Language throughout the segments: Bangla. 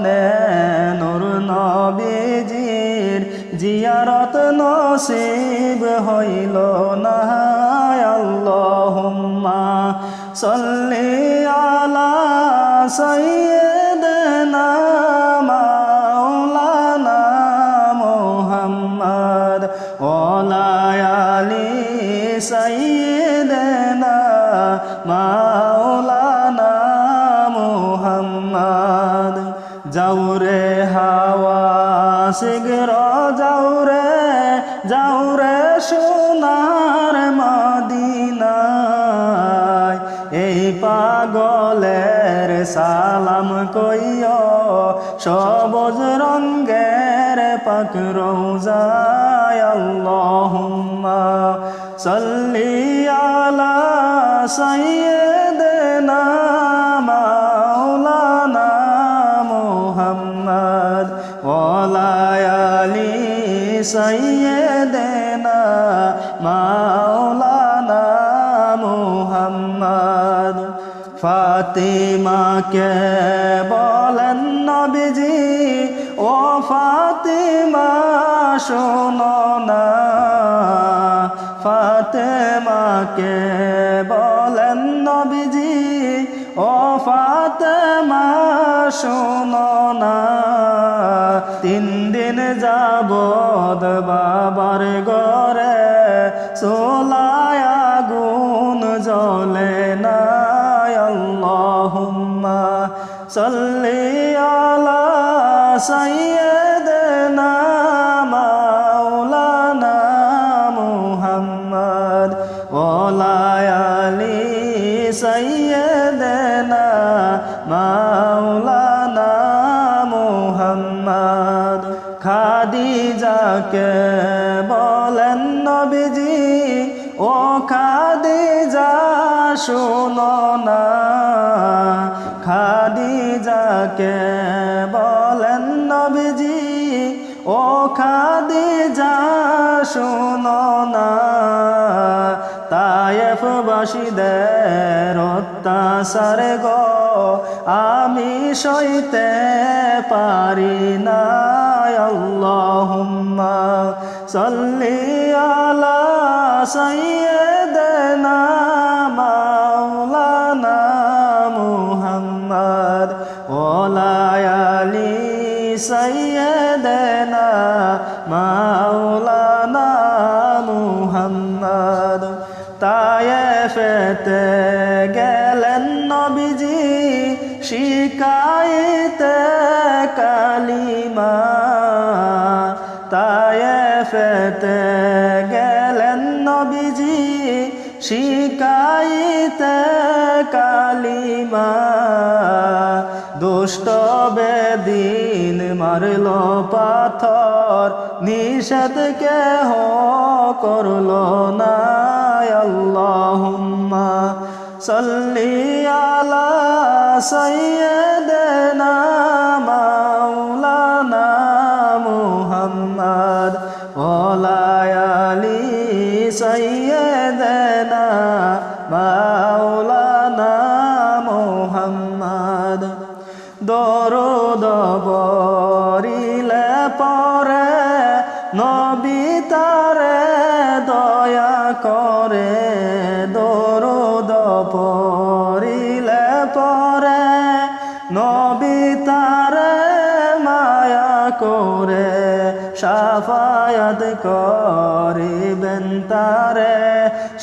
কারণে নুর নবীজির জিয়ারত নসিব হইল না আল্লাহুম্মা সাল্লি আলা সাইয়্যিদিনা মাওলানা মুহাম্মদ ওয়ালা আলি সাইয়্যিদিনা মাওলানা শীঘ্র যাউরে যাউরে সোনার মদিনায়। এই পাগলের সালাম কইও, সবুজ রঙ্গের পাক রোজায় আল্লাহুম্মা আলা সাইয়্যিদিনা সাইয়্যিদিনা মাওলানা ফাতিমাকে বলেন নবীজি, ও ফাতিমা শোনো না। ফাতেমাকে বলেন নবীজি, ও ফাতেমা শোনো না। তিন দিন যাবদ বাবার গরে সোলায় আগুন জ্বলে না আল্লাহুম্মা সাল্লি আলা সাইয়্যিদিনা মাওলানা মুহাম্মদ, ওয়ালা আলি সাইয়্যিদিনা মাওলানা খাদিজাকে বলেন নবীজি, ও খাদিজা, শোনো না। খাদিজাকে বলেন নবীজি, ও খাদিজা, শোনো না। তায়েফ বাসীদের অত্যাচার গো, আমি সইতে পারি না। আল্লাহুম্মা সাল্লি আলা সাইয়্যিদিনা মাওলানা মুহাম্মদ ওয়ালা আলি সাইয়্যিদিনা মাওলানা মুহাম্মদ। তায়েফেতে গেলেন নবীজি শিকাইতে তায়েফেতে গেলেন নবীজি, শিকাইতে কালিমা। দুষ্ট বেদিন মারল পাথর, নিষেধ কেহ করল না আল্লাহুম্মা সাল্লি আলা সাইয়্যিদিনা মাওলানা পরিলে পরে নবী তারে দয়া করে দরদ পরিলে পরে নবী তারে মায়া করে সাফায়াত করিবেন তারে,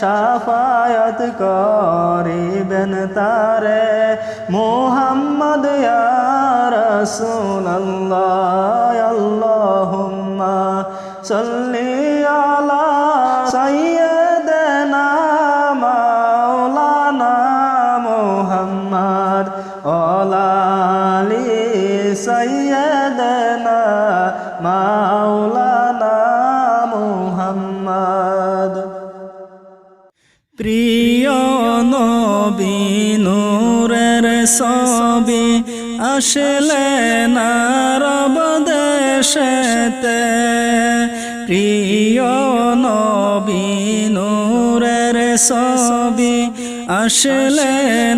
সাফায়াত করিবেন তারে। মোহাম্মদ ইয়া রাসূলুল্লাহ, আল্লাহুম্মা সাল্লি আলা সাইয়্যিদিনা মাওলানা মুহাম্মদ, ওয়ালা আলি সাইয়্যিদিনা মাওলানা মুহাম্মদ। প্রিয় নবী, নূরের সবি আসলে না রব দেশেতে প্রিয় নবী নূরের সবি আসলে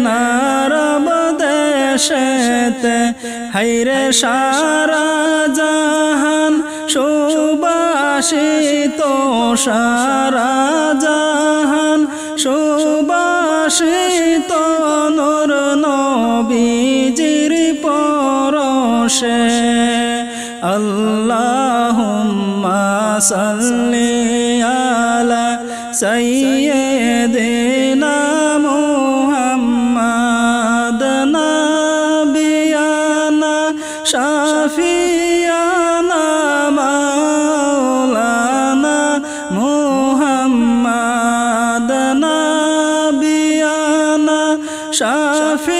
না রব দেশেতে হাইরে সারা জাহান সুবাসিত সারা জাহান সুবাসিত নর নবীজির পরশে। আল্লাহুম্মা সাল্লি আলা সাইয়্যিদিনা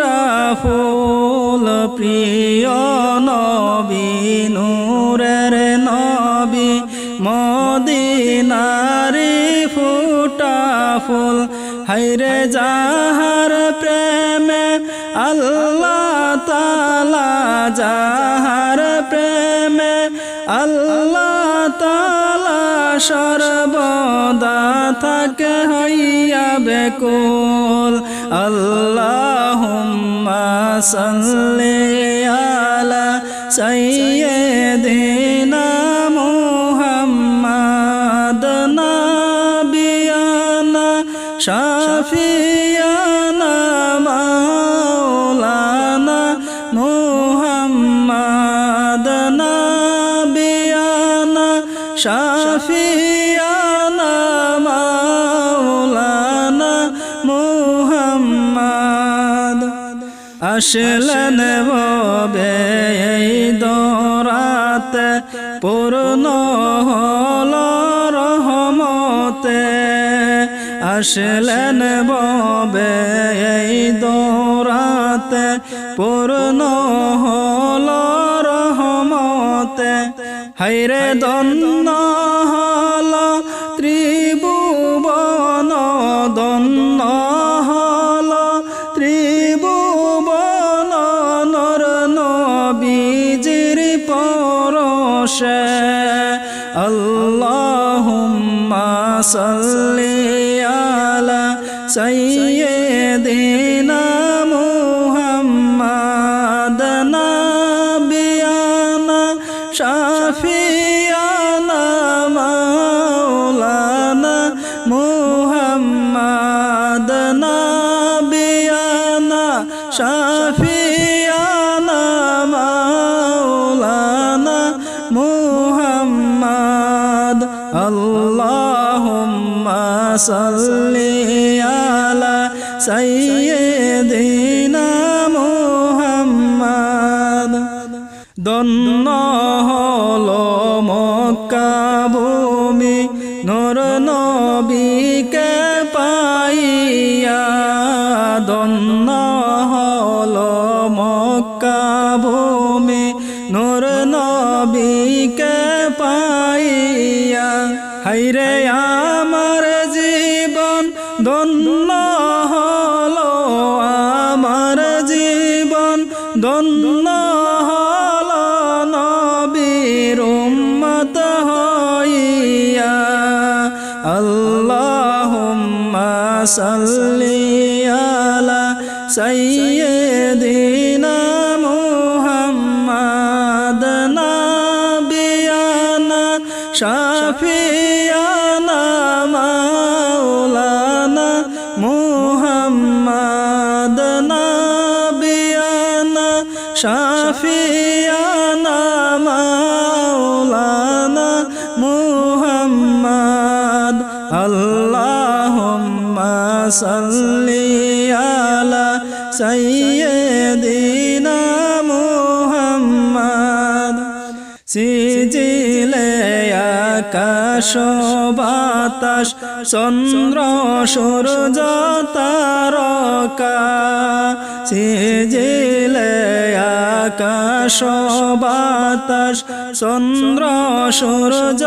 ফুটা ফুল প্রিয় নবী, নূরের নবী। মদিনারি ফুটা ফুল হাইরে যাহার প্রেমে আল্লাহ তালা যাহার প্রেমে আল্লাহ তালা সর্বদা থাকে হইয়া বেকুল। আল্লাহুম্মা সাল্লি আলা সাইয়্যিদিনা মুহাম্মাদ নাবিয়ানা শাফিয়ানা মাওলানা আসলেন ববে এই দরাতে, পূর্ণ হল রহমতে। আসলেন ববে এই দরাতে, পূর্ণ হল রহমতে। হাইরে দন্ন হল ত্রিভুবন দন্ন পরশে আল্লাহুম্মা সাল্লি আলা সাইয়্যিদিনা মুহাম্মাদ নাবিয়ানা শাফিয়ানা সাল্লি আলা সাইয়্যিদিনা মুহাম্মাদ। দন্ন হলো মক্কা ভূমি, নর নবীকে পাইয়া। দন্ন হলো মক্কা ভূমি, নর নবীকে পাইয়া। হাইরে আমার ধন্য হলো আমার জীবন। ধন্য হলো নবীর উম্মত হইয়া। আল্লাহুম্মা সাল্লি আলা সাইয়্যিদিনা মুহাম্মাদ নাবিয়ানা শাফি আল্লাহুম্মা সাল্লি আলা সাইয়্যিদিনা মুহাম্মাদ। সিজিলে আকাশ বাতাস, চন্দ্র সূর্য তারকা। সিজিলে আকাশ বাতাস, চন্দ্র সূর্য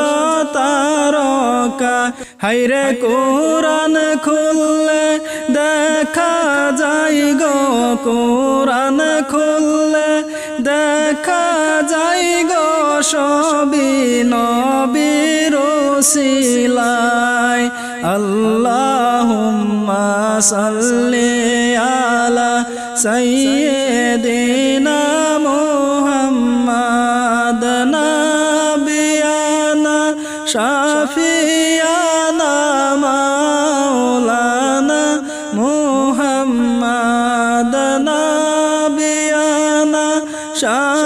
তারকা। হাইরে কোরআন খুললে দেখা যাই গো, কোরআন খুললে দেখা যাই গো সবি নবীর সিলাই আল্লাহুম্মা সাল্লি আলা সাইয়্যিদিনা মুহাম্মাদ, নাবিয়ানা শাফিয়ানা